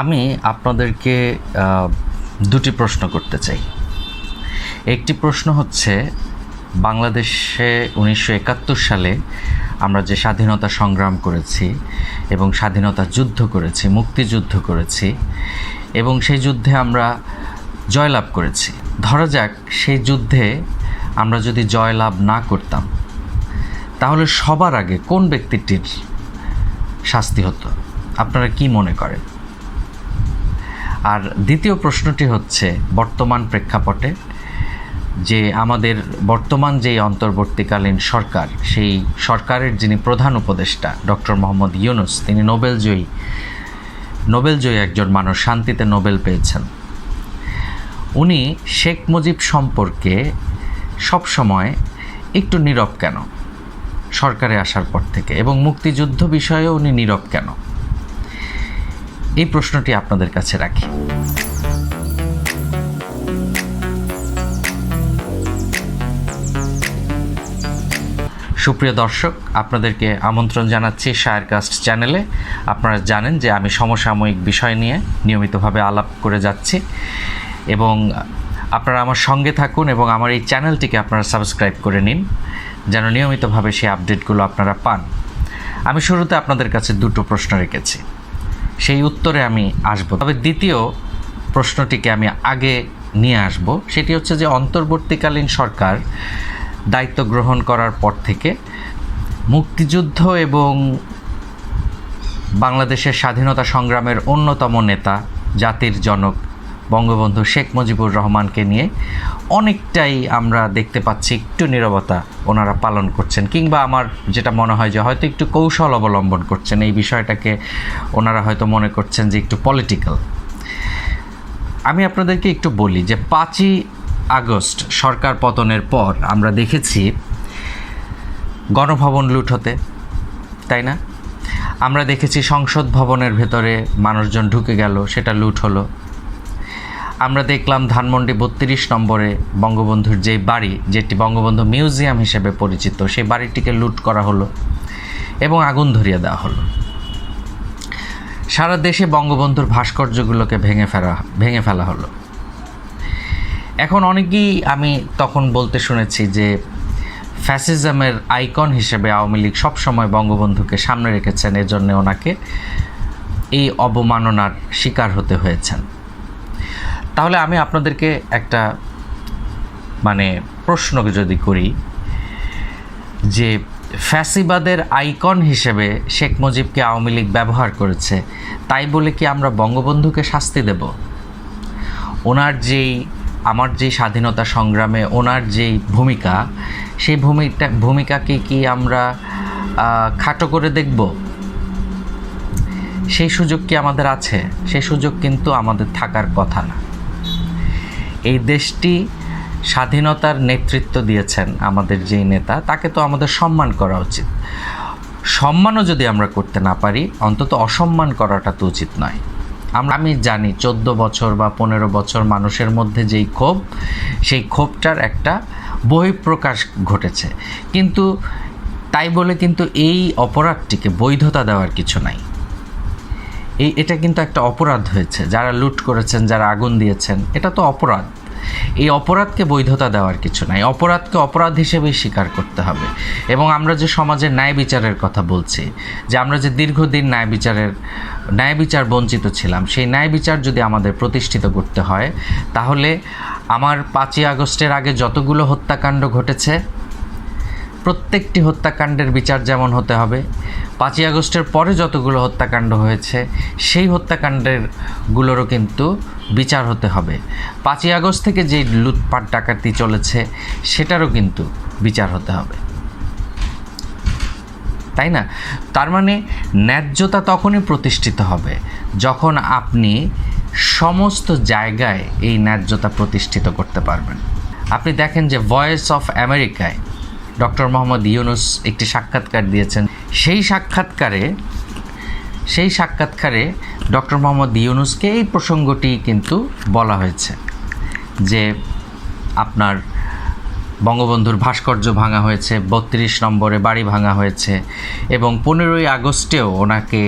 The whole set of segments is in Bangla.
আমি আপনাদেরকে দুটি প্রশ্ন করতে চাই। একটি প্রশ্ন হচ্ছে, বাংলাদেশে উনিশশো একাত্তর সালে আমরা যে স্বাধীনতা সংগ্রাম করেছি এবং স্বাধীনতা যুদ্ধ করেছি, মুক্তিযুদ্ধ করেছি এবং সেই যুদ্ধে আমরা জয়লাভ করেছি। ধরা যাক, সেই যুদ্ধে আমরা যদি জয়লাভ না করতাম, তাহলে সবার আগে কোন ব্যক্তিটির শাস্তি হতো? আপনারা কি মনে করেন? আর দ্বিতীয় প্রশ্নটি হচ্ছে বর্তমান প্রেক্ষাপটে যে আমাদের বর্তমান যেই অন্তর্বর্তীকালীন সরকার, সেই সরকারের যিনি প্রধান উপদেষ্টা, ডক্টর মোহাম্মদ ইউনুস, তিনি নোবেলজয়ী নোবেলজয়ী একজন মানুষ, শান্তিতে নোবেল পেয়েছেন। উনি শেখ মুজিব সম্পর্কে সবসময় একটু নীরব কেন সরকারে আসার পর থেকে? এবং মুক্তিযুদ্ধ বিষয়েও উনি নীরব কেন? এই প্রশ্নটি আপনাদের কাছে রাখি। সুপ্রিয় দর্শক, আপনাদেরকে আমন্ত্রণ জানাচ্ছি শায়ারকাস্ট চ্যানেলে। আপনারা জানেন যে আমি সমসাময়িক বিষয় নিয়ে নিয়মিতভাবে আলাপ করে যাচ্ছি এবং আপনারা আমার সঙ্গে থাকুন এবং আমার এই চ্যানেলটিকে আপনারা সাবস্ক্রাইব করে নিন, যেন নিয়মিতভাবে সেই আপডেটগুলো আপনারা পান। আমি শুরুতে আপনাদের কাছে দুটো প্রশ্ন রেখেছি। সেই উত্তরে আমি আসব। তবে দ্বিতীয় প্রশ্নটিকে আমি আগে নিয়ে আসব। সেটি হচ্ছে যে অন্তর্বর্তীকালীন সরকার দায়িত্ব গ্রহণ করার পর থেকে মুক্তিযুদ্ধ এবং বাংলাদেশের স্বাধীনতা সংগ্রামের অন্যতম নেতা, জাতির জনক বঙ্গবন্ধু শেখ মুজিবুর রহমানকে নিয়ে অনেকটাই আমরা দেখতে পাচ্ছি একটু নীরবতা ওনারা পালন করছেন, কিংবা আমার যেটা মনে হয় যে হয়তো একটু কৌশল অবলম্বন করছেন, এই বিষয়টাকে ওনারা হয়তো মনে করছেন যে একটু পলিটিক্যাল আমি আপনাদেরকে একটু বলি যে পাঁচই আগস্ট সরকার পতনের পর আমরা দেখেছি গণভবন লুট হতে, তাই না? আমরা দেখেছি সংসদ ভবনের ভেতরে মানুষজন ঢুকে গেল, সেটা লুট হলো। আমরা দেখলাম ধানমন্ডি বত্রিশ নম্বরে বঙ্গবন্ধুর যে বাড়ি, যেটি বঙ্গবন্ধু মিউজিয়াম হিসেবে পরিচিত, সেই বাড়িটিকে লুট করা হলো এবং আগুন ধরিয়ে দেওয়া হলো। সারা দেশে বঙ্গবন্ধুর ভাস্কর্যগুলোকে ভেঙে ফেলা ভেঙে ফেলা হলো। এখন অনেকেই আমি তখন বলতে শুনেছি যে ফ্যাসিজমের আইকন হিসেবে আওয়ামী লীগ সবসময় বঙ্গবন্ধুকে সামনে রেখেছেন, এজন্য ওনাকে এই অবমাননার শিকার হতে হয়েছেন। তাহলে আমি আপনাদেরকে একটা মানে প্রশ্ন যদি করি, যে ফ্যাসিবাদের আইকন হিসেবে শেখ মুজিবকে আওয়ামী লীগ ব্যবহার করেছে, তাই বলে কি আমরা বঙ্গবন্ধুকে শাস্তি দেব? ওনার যেই, আমার যেই স্বাধীনতা সংগ্রামে ওনার যেই ভূমিকা, সেই ভূমিকা ভূমিকাকে কি আমরা খাটো করে দেখব? সেই সুযোগ কি আমাদের আছে? সেই সুযোগ কিন্তু আমাদের থাকার কথা না। এই দেশটি স্বাধীনতার নেতৃত্ব দিয়েছেন আমাদের যেই নেতা, তাকে তো আমাদের সম্মান করা উচিত। সম্মানও যদি আমরা করতে না পারি, অন্তত অসম্মান করাটা তো উচিত নয়। আমরা আমি জানি চোদ্দ বছর বা পনেরো বছর মানুষের মধ্যে যেই ক্ষোভ, সেই ক্ষোভটার একটা বহিঃপ্রকাশ ঘটেছে। কিন্তু তাই বলে কিন্তু এই অপরাধটিকে বৈধতা দেওয়ার কিছু নাই। এই, এটা কিন্তু একটা অপরাধ হয়েছে। যারা লুট করেছেন, যারা আগুন দিয়েছেন, এটা তো অপরাধ। এই অপরাধকে বৈধতা দেওয়ার কিছু নাই। অপরাধকে অপরাধ হিসেবেই স্বীকার করতে হবে। এবং আমরা যে সমাজের ন্যায় বিচারের কথা বলছি, যে আমরা যে দীর্ঘদিন ন্যায় বিচারের, ন্যায় বিচার বঞ্চিত ছিলাম, সেই ন্যায় বিচার যদি আমাদের প্রতিষ্ঠিত করতে হয়, তাহলে আমার পাঁচই আগস্টের আগে যতগুলো হত্যাকাণ্ড ঘটেছে প্রত্যেকটি হত্যাকাণ্ডের বিচার যেমন হতে হবে, পাঁচই আগস্টের পরে যতগুলো হত্যাকাণ্ড হয়েছে, সেই হত্যাকাণ্ডের গুলোরও কিন্তু বিচার হতে হবে। পাঁচই আগস্ট থেকে যে লুটপাট ডাকাতি চলেছে, সেটারও কিন্তু বিচার হতে হবে। তাই না? তার মানে ন্যায্যতা তখনই প্রতিষ্ঠিত হবে যখন আপনি সমস্ত জায়গায় এই ন্যায্যতা প্রতিষ্ঠিত করতে পারবেন। আপনি দেখেন যে ভয়েস অফ আমেরিকায় ডক্টর মোহাম্মদ ইউনুস একটি সাক্ষাৎকার দিয়েছেন। সেই সাক্ষাৎকারে সেই সাক্ষাৎকারে ডক্টর মোহাম্মদ ইউনুসকে এই প্রসঙ্গটি কিন্তু বলা হয়েছে যে আপনার বঙ্গবন্ধুর ভাস্কর্য ভাঙা হয়েছে, বত্রিশ নম্বরে বাড়ি ভাঙা হয়েছে এবং পনেরোই আগস্টেও ওনাকে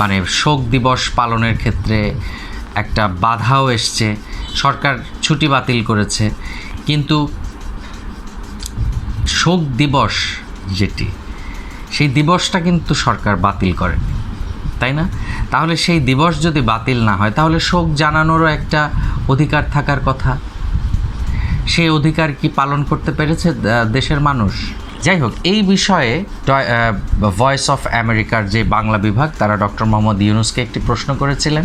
মানে শোক দিবস পালনের ক্ষেত্রে একটা বাধাও এসছে। সরকার ছুটি বাতিল করেছে। কিন্তু শোক দিবস যেটি, সেই দিবসটা কিন্তু সরকার বাতিল করেনি, তাই না? তাহলে সেই দিবস যদি বাতিল না হয়, তাহলে শোক জানানোরও একটা অধিকার থাকার কথা। সেই অধিকার কি পালন করতে পেরেছে দেশের মানুষ? যাই হোক, এই বিষয়ে ভয়েস অফ আমেরিকার যে বাংলা বিভাগ, তারা ডক্টর মোহাম্মদ ইউনুসকে একটি প্রশ্ন করেছিলেন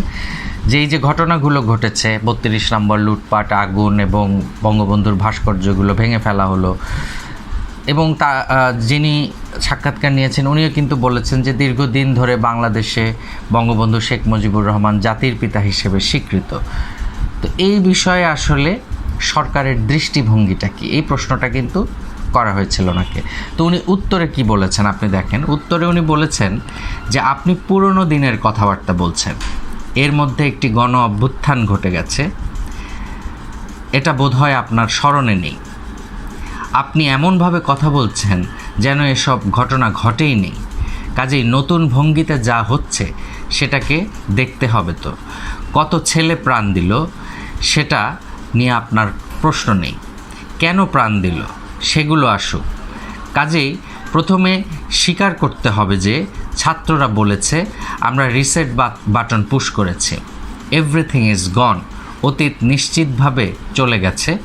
যে, এই যে ঘটনাগুলো ঘটেছে, বত্রিশ নম্বর লুটপাট, আগুন এবং বঙ্গবন্ধুর ভাস্কর্যগুলো ভেঙে ফেলা হলো এবং তা যিনি সাক্ষাৎকার নিয়েছেন, উনিও কিন্তু বলেছেন যে দীর্ঘদিন ধরে বাংলাদেশে বঙ্গবন্ধু শেখ মুজিবুর রহমান জাতির পিতা হিসেবে স্বীকৃত। তো এই বিষয়ে আসলে সরকারের দৃষ্টিভঙ্গিটা কি? এই প্রশ্নটা কিন্তু করা হয়েছিল ওনাকে। তো উনি উত্তরে কি বলেছেন আপনি দেখেন, উত্তরে উনি বলেছেন যে আপনি পুরনো দিনের কথাবার্তা বলছেন। এর মধ্যে একটি গণ অভ্যুত্থান ঘটে গেছে। এটা বোধহয় আপনার স্মরণে নেই। আপনি এমনভাবে কথা বলছেন যেন এসব ঘটনা ঘটেই নেই। কাজেই নতুন ভঙ্গিতে যা হচ্ছে, সেটাকে দেখতে হবে তো। কত ছেলে প্রাণ দিল, সেটা নিয়ে আপনার প্রশ্ন নেই। কেন প্রাণ দিল? সেগুলো আসুক। কাজেই প্রথমে স্বীকার করতে হবে যে, ছাত্ররা বলেছে, আমরা রিসেট বাটন পুশ করেছি। Everything is gone. অতীত নিশ্চিতভাবে চলে গেছে।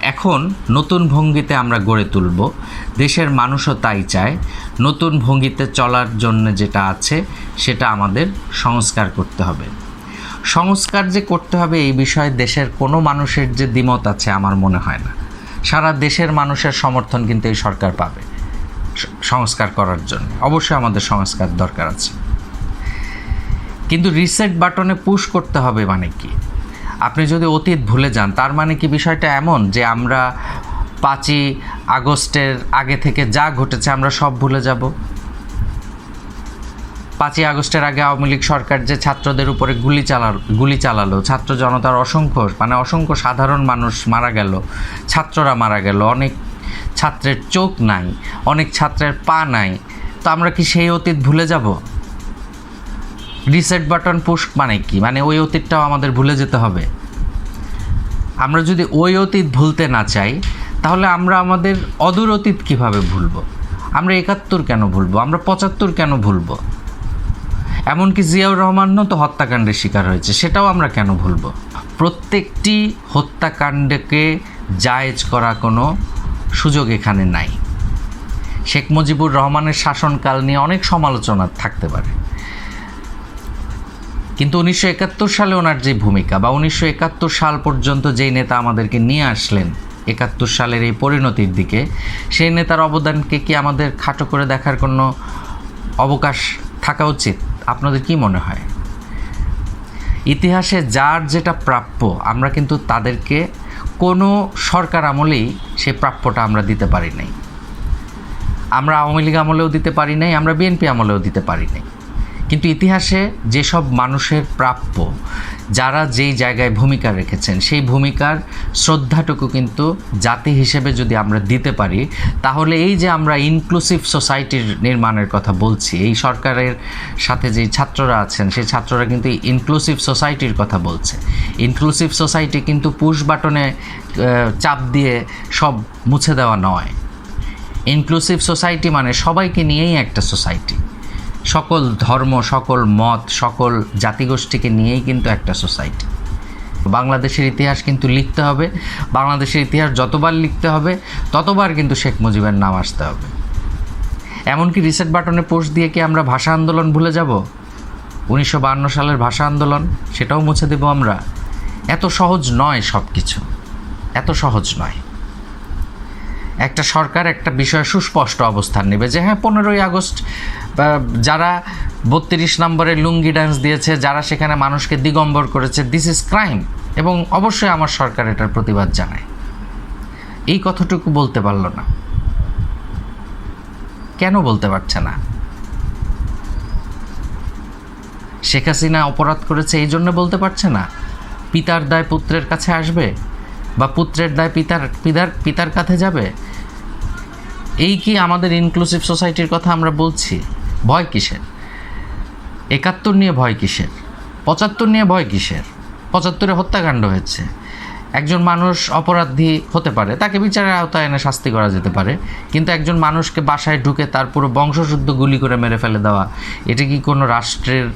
এখন নতুন ভঙ্গিতে আমরা গড়ে তুলব। দেশের মানুষও তাই চায়। নতুন ভঙ্গিতে চলার জন্য যেটা আছে, সেটা আমাদের সংস্কার করতে হবে। সংস্কার যে করতে হবে এই বিষয়ে দেশের কোনো মানুষের যে দ্বিমত আছে আমার মনে হয় না। সারা দেশের মানুষের সমর্থন কিন্তু এই সরকার পাবে সংস্কার করার জন্য। অবশ্যই আমাদের সংস্কার দরকার আছে। কিন্তু রিসেট বাটনে পুশ করতে হবে মানে কি? আপনি যদি অতীত ভুলে যান, তার মানে কি বিষয়টা এমন যে আমরা পাঁচই আগস্টের আগে থেকে যা ঘটেছে আমরা সব ভুলে যাব? পাঁচই আগস্টের আগে আওয়ামী লীগ সরকার যে ছাত্রদের উপরে গুলি চালাল, গুলি চালালো, ছাত্র জনতার অসংখ্য মানে অসংখ্য সাধারণ মানুষ মারা গেল, ছাত্ররা মারা গেল, অনেক ছাত্রের চোখ নাই, অনেক ছাত্রের পা নাই, তো আমরা কি সেই অতীত ভুলে যাব? রিসেট বাটন পুশ মানে কি? মানে ওই অতীতটাও আমাদের ভুলে যেতে হবে। আমরা যদি ওই অতীত ভুলতে না চাই, তাহলে আমরা আমাদের অদূর অতীত কীভাবে ভুলবো? আমরা একাত্তর কেন ভুলবো? আমরা পঁচাত্তর কেন ভুলবো? এমনকি জিয়াউর রহমানও তো হত্যাকাণ্ডের শিকার হয়েছে, সেটাও আমরা কেন ভুলবো? প্রত্যেকটি হত্যাকাণ্ডকে জায়েজ করা কোনো সুযোগ এখানে নাই। শেখ মুজিবুর রহমানের শাসনকাল নিয়ে অনেক সমালোচনা থাকতে পারে। কিন্তু উনিশশো একাত্তর সালে ওনার যে ভূমিকা বা উনিশশো একাত্তর সাল পর্যন্ত যেই নেতা আমাদেরকে নিয়ে আসলেন, একাত্তর সালের এই পরিণতির দিকে, সেই নেতার অবদানকে কি আমাদের খাটো করে দেখার কোনো অবকাশ থাকা উচিত? আপনাদের কি মনে হয়? ইতিহাসে যার যেটা প্রাপ্য, আমরা কিন্তু তাদেরকে কোনো সরকার আমলেই সে প্রাপ্যটা আমরা দিতে পারি নাই। আমরা আওয়ামী লীগ আমলেও দিতে পারি নাই, আমরা বিএনপি আমলেও দিতে পারি নাই। কিন্তু ইতিহাসে যেসব মানুষের প্রাপ্য, যারা যেই জায়গায় ভূমিকা রেখেছেন, সেই ভূমিকার শ্রদ্ধাটুকু কিন্তু জাতি হিসেবে যদি আমরা দিতে পারি, তাহলে এই যে আমরা ইনক্লুসিভ সোসাইটির নির্মাণের কথা বলছি, এই সরকারের সাথে যে ছাত্ররা আছেন, সেই ছাত্ররা কিন্তু ইনক্লুসিভ সোসাইটির কথা বলছে। ইনক্লুসিভ সোসাইটি কিন্তু পুশ বাটনে চাপ দিয়ে সব মুছে দেওয়া নয়। ইনক্লুসিভ সোসাইটি মানে সবাইকে নিয়েই একটা সোসাইটি সকল ধর্ম, সকল মত, সকল জাতিগোষ্ঠীকে নিয়েই কিন্তু একটা সোসাইটি। বাংলাদেশের ইতিহাস কিন্তু লিখতে হবে, বাংলাদেশের ইতিহাস যতবার লিখতে হবে, ততবার কিন্তু শেখ মুজিবের নাম আসতে হবে। এমনকি রিসেট বাটনে পোস্ট দিয়ে কি আমরা ভাষা আন্দোলন ভুলে যাব? উনিশশো সালের ভাষা আন্দোলন, সেটাও মুছে দেব আমরা। এত সহজ নয় সব কিছু এত সহজ নয়। একটা সরকার একটা বিষয়ে সুস্পষ্ট অবস্থান নেবে যে হ্যাঁ পনেরোই আগস্ট যারা বত্রিশ নম্বরে লুঙ্গি ডান্স দিয়েছে, যারা সেখানে মানুষকে দিগম্বর করেছে দিস ইজ ক্রাইম এবং অবশ্যই আমার সরকার এটার প্রতিবাদ জানায়। এই কথাটুকু বলতে পারল না। কেন বলতে পারছে না? শেখ হাসিনা অপরাধ করেছে, এই জন্য বলতে পারছে না? পিতার দায় পুত্রের কাছে আসবে? বা পুত্রের দায় পিতার পিতার পিতার কাছে যাবে? এই কি আমাদের ইনক্লুসিভ সোসাইটির কথা আমরা বলছি? ভয় কিসের? একাত্তর নিয়ে ভয় কিসের? পঁচাত্তর নিয়ে ভয় কিসের? পঁচাত্তরে হত্যাকাণ্ড হয়েছে। একজন মানুষ অপরাধী হতে পারে, তাকে বিচারের আওতায় এনে শাস্তি করা যেতে পারে, কিন্তু একজন মানুষকে বাসায় ঢুকে তার পুরো বংশশুদ্ধ গুলি করে মেরে ফেলে দেওয়া, এটা কি কোনো রাষ্ট্রের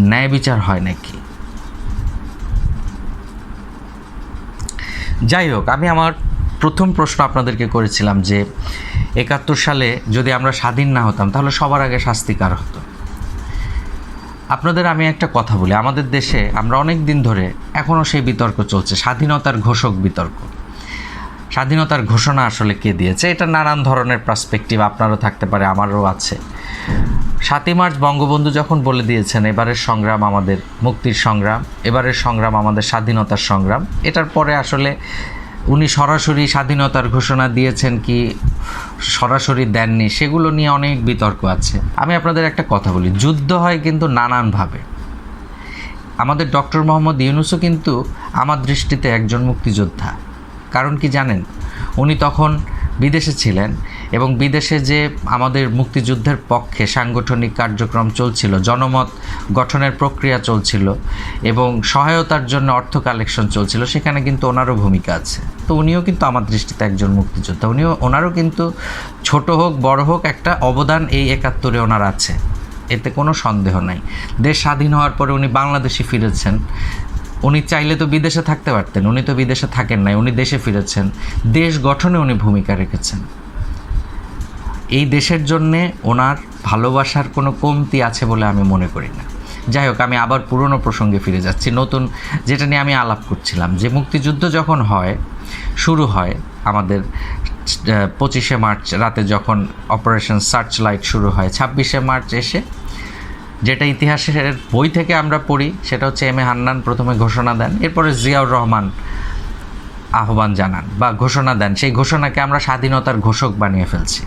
ন্যায় বিচার হয় নাকি? যাই হোক, আমি আমার প্রথম প্রশ্ন আপনাদেরকে করেছিলাম যে, একাত্তর সালে যদি আমরা স্বাধীন না হতাম, তাহলে সবার আগে শাস্তিকার হতো? আপনাদের আমি একটা কথা বলি, আমাদের দেশে আমরা অনেক দিন ধরে এখনও সেই বিতর্ক চলছে, স্বাধীনতার ঘোষক বিতর্ক। স্বাধীনতার ঘোষণা আসলে কে দিয়েছে? এটা নানান ধরনের পার্সপেক্টিভ আপনারও থাকতে পারে, আমারও আছে। সাতই মার্চ বঙ্গবন্ধু যখন বলে দিয়েছেন, এবারের সংগ্রাম আমাদের মুক্তির সংগ্রাম, এবারের সংগ্রাম আমাদের স্বাধীনতার সংগ্রাম। এটার পরে আসলে উনি সরাসরি স্বাধীনতার ঘোষণা দিয়েছেন কি, সরাসরি দেননি, সেগুলো নিয়ে অনেক বিতর্ক আছে। আমি আপনাদের একটা কথা বলি, যুদ্ধ হয় কিন্তু নানানভাবে। আমাদের ডক্টর মোহাম্মদ ইউনুসও কিন্তু আমার দৃষ্টিতে একজন মুক্তিযোদ্ধা। কারণ কি জানেন, উনি তখন বিদেশে ছিলেন এবং বিদেশে যে আমাদের মুক্তিযুদ্ধের পক্ষে সাংগঠনিক কার্যক্রম চলছিল, জনমত গঠনের প্রক্রিয়া চলছিল এবং সহায়তার জন্য অর্থ কালেকশন চলছিল, সেখানে কিন্তু ওনারও ভূমিকা আছে। তো উনিও কিন্তু আমার দৃষ্টিতে একজন মুক্তিযোদ্ধা। উনিও, ওনারও কিন্তু ছোট হোক, বড় হোক, একটা অবদান এই একাত্তরে ওনার আছে। এতে কোনো সন্দেহ নাই। দেশ স্বাধীন হওয়ার পরে উনি বাংলাদেশে ফিরেছেন। উনি চাইলে তো বিদেশে থাকতে পারতেন, উনি তো বিদেশে থাকেন নাই, উনি দেশে ফিরেছেন। দেশ গঠনে উনি ভূমিকা রেখেছেন। এই দেশের জন্যে ওনার ভালোবাসার কোনো কমতি আছে বলে আমি মনে করি না। যাই হোক, আমি আবার পুরনো প্রসঙ্গে ফিরে যাচ্ছি। নতুন যেটা নিয়ে আমি আলাপ করছিলাম, যে মুক্তিযুদ্ধ যখন হয়, শুরু হয় আমাদের পঁচিশে মার্চ রাতে যখন অপারেশন সার্চ লাইট শুরু হয়, ছাব্বিশে মার্চ এসে যেটা ইতিহাসের বই থেকে আমরা পড়ি, সেটা হচ্ছে এম এ হান্নান প্রথমে ঘোষণা দেন, এরপরে জিয়াউর রহমান আহ্বান জানান বা ঘোষণা দেন। সেই ঘোষণাকে আমরা স্বাধীনতার ঘোষক বানিয়ে ফেলছি।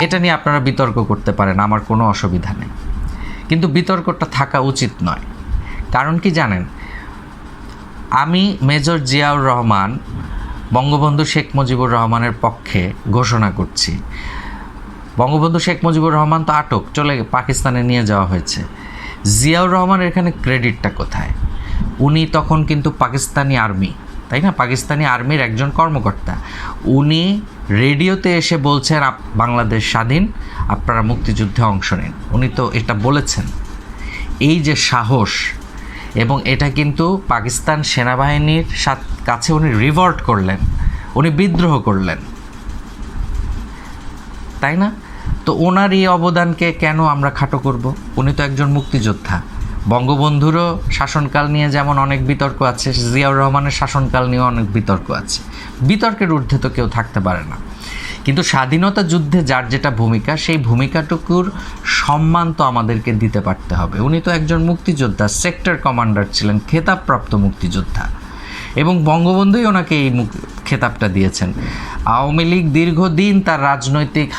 এটা নিয়ে আপনারা বিতর্ক করতে পারেন, আমার কোনো অসুবিধা নেই। কিন্তু বিতর্কটা থাকা উচিত নয়। কারণ কি জানেন? আমি মেজর জিয়াউর রহমান, বঙ্গবন্ধু শেখ মুজিবুর রহমানের পক্ষে ঘোষণা করছি। বঙ্গবন্ধু শেখ মুজিবুর রহমান তো আটক, চলে পাকিস্তানে নিয়ে যাওয়া হয়েছে। জিয়াউর রহমানের এখানে ক্রেডিটটা কোথায়? উনি তখন কিন্তু পাকিস্তানি আর্মি, তাই না? পাকিস্তানি আর্মির একজন কর্মকর্তা। উনি রেডিওতে এসে বলছেন বাংলাদেশ স্বাধীন, আপনারা মুক্তিযুদ্ধে অংশ নিন। উনি তো এটা বলেছেন। এই যে সাহস, এবং এটা কিন্তু পাকিস্তান সেনাবাহিনীর কাছে উনি রিভর্ট করলেন, উনি বিদ্রোহ করলেন। তাই না? তো ওনার এই অবদানকে কেন আমরা খাটো করব? উনি তো একজন মুক্তিযোদ্ধা। বঙ্গবন্ধুরও শাসনকাল নিয়ে যেমন অনেক বিতর্ক আছে, জিয়াউর রহমানের শাসনকাল নিয়েও অনেক বিতর্ক আছে। বিতর্কের ঊর্ধ্বে তো কেউ থাকতে পারে না। কিন্তু স্বাধীনতা যুদ্ধে যার যেটা ভূমিকা, সেই ভূমিকাটুকুর সম্মান তো আমাদেরকে দিতে পারতে হবে। উনি তো একজন মুক্তিযোদ্ধা, সেক্টর কমান্ডার ছিলেন, খেতাবপ্রাপ্ত মুক্তিযোদ্ধা। এবং বঙ্গবন্ধুই ওনাকে এই খেতাবটা দিয়েছেন। আওয়ামী লীগ দীর্ঘদিন তার রাজনৈতিক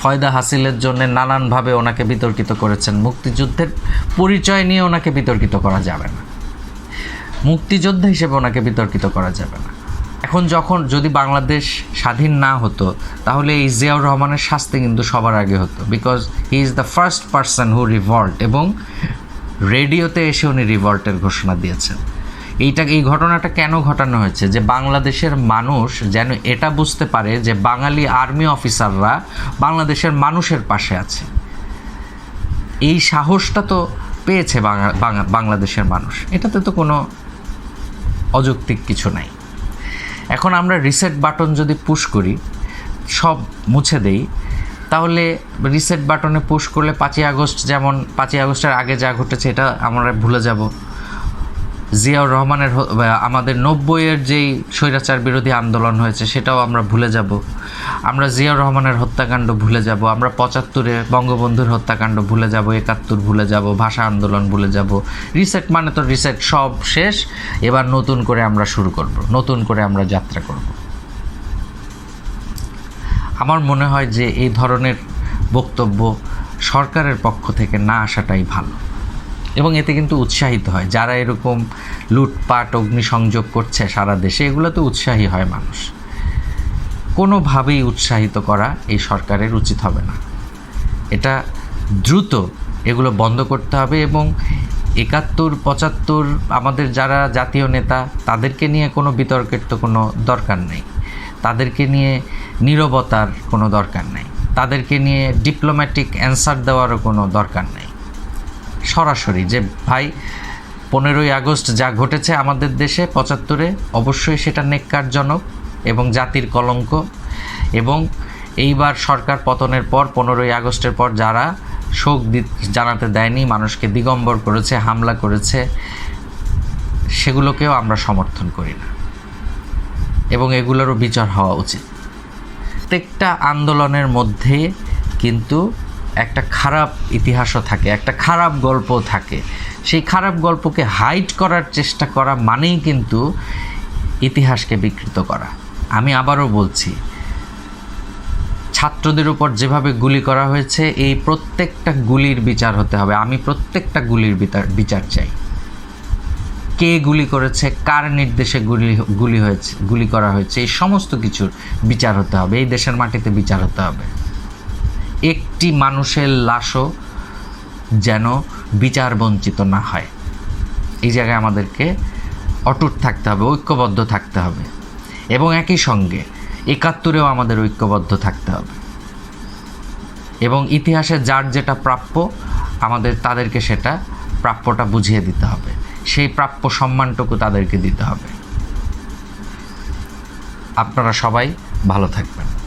ফয়দা হাসিলের জন্য নানানভাবে ওনাকে বিতর্কিত করেছেন। মুক্তিযুদ্ধের পরিচয় নিয়ে ওনাকে বিতর্কিত করা যাবে না। মুক্তিযোদ্ধা হিসেবে ওনাকে বিতর্কিত করা যাবে না। এখন যখন যদি বাংলাদেশ স্বাধীন না হতো, তাহলে এই জিয়াউর রহমানের শাস্তি কিন্তু সবার আগে হতো। Because he is the first person who revolt এবং রেডিওতে এসে উনি রিভল্টের ঘোষণা দিয়েছেন। এইটা এই ঘটনাটা কেন ঘটানো হয়েছে? যে বাংলাদেশের মানুষ যেন এটা বুঝতে পারে যে বাঙালি আর্মি অফিসাররা বাংলাদেশের মানুষের পাশে আছে। এই সাহসটা তো পেয়েছে বাংলাদেশের মানুষ। এটাতে তো কোনো অযৌক্তিক কিছু নাই। এখন আমরা রিসেট বাটন যদি পুশ করি, সব মুছে দেই, তাহলে রিসেট বাটনে পুশ করলে পাঁচই আগস্ট যেমন, পাঁচই আগস্টের আগে যা ঘটেছে এটা আমরা ভুলে যাব। জিয়াউর রহমানের আমাদের নব্বইয়ের যেই স্বৈরাচার বিরোধী আন্দোলন হয়েছে, সেটাও আমরা ভুলে যাব। আমরা জিয়াউর রহমানের হত্যাকাণ্ড ভুলে যাব, আমরা পঁচাত্তরে বঙ্গবন্ধুর হত্যাকাণ্ড ভুলে যাব, একাত্তর ভুলে যাব, ভাষা আন্দোলন ভুলে যাব। রিসেট মানে তো রিসেট সব শেষ, এবার নতুন করে আমরা শুরু করব, নতুন করে আমরা যাত্রা করব। আমার মনে হয় যে এই ধরনের বক্তব্য সরকারের পক্ষ থেকে না আসাটাই ভালো। এবং এতে কিন্তু উৎসাহিত হয়। যারা এরকম লুটপাট, অগ্নিসংযোগ করছে সারা দেশে এগুলো তো উৎসাহী হয় মানুষ। কোনোভাবেই উৎসাহিত করা এই সরকারের উচিত হবে না। এটা দ্রুত এগুলো বন্ধ করতে হবে এবং একাত্তর, পঁচাত্তর আমাদের যারা জাতীয় নেতা, তাদেরকে নিয়ে কোনো বিতর্কের তো কোনো দরকার নেই। তাদেরকে নিয়ে নীরবতার কোনো দরকার নেই। তাদেরকে নিয়ে ডিপ্লোম্যাটিক অ্যান্সার দেওয়ারও কোনো দরকার নেই। সরাসরি যে, ভাই, পনেরোই আগস্ট যা ঘটেছে আমাদের দেশে, পঁচাত্তরে, অবশ্যই সেটা নেককারজনক এবং জাতির কলঙ্ক এবং এইবার সরকার পতনের পর, পনেরোই আগস্টের পর যারা শোক দি- জানাতে দেয়নি, মানুষকে দিগম্বর করেছে, হামলা করেছে, সেগুলোকেও আমরা সমর্থন করি না এবং এগুলোরও বিচার হওয়া উচিত। প্রত্যেকটা আন্দোলনের মধ্যে কিন্তু একটা খারাপ ইতিহাসও থাকে, একটা খারাপ গল্প থাকে। সেই খারাপ গল্পকে হাইড করার চেষ্টা করা মানেই কিন্তু ইতিহাসকে বিকৃত করা। আমি আবারও বলছি, ছাত্রদের উপর যেভাবে গুলি করা হয়েছে, এই প্রত্যেকটা গুলির বিচার হতে হবে। আমি প্রত্যেকটা গুলির বিচার বিচার চাই। কে গুলি করেছে, কার নির্দেশে গুলি গুলি হয়েছে, গুলি করা হয়েছে, এই সমস্ত কিছুর বিচার হতে হবে। এই দেশের মাটিতে বিচার হতে হবে। একটি মানুষের লাশও যেন বিচার বঞ্চিত না হয়। এই জায়গায় আমাদেরকে অটুট থাকতে হবে, ঐক্যবদ্ধ থাকতে হবে এবং একই সঙ্গে একাত্তরেও আমাদের ঐক্যবদ্ধ থাকতে হবে। এবং ইতিহাসে যার যেটা প্রাপ্য, আমাদের তাদেরকে সেটা প্রাপ্যটা বুঝিয়ে দিতে হবে। সেই প্রাপ্য সম্মানটুকু তাদেরকে দিতে হবে। আপনারা সবাই ভালো থাকবেন।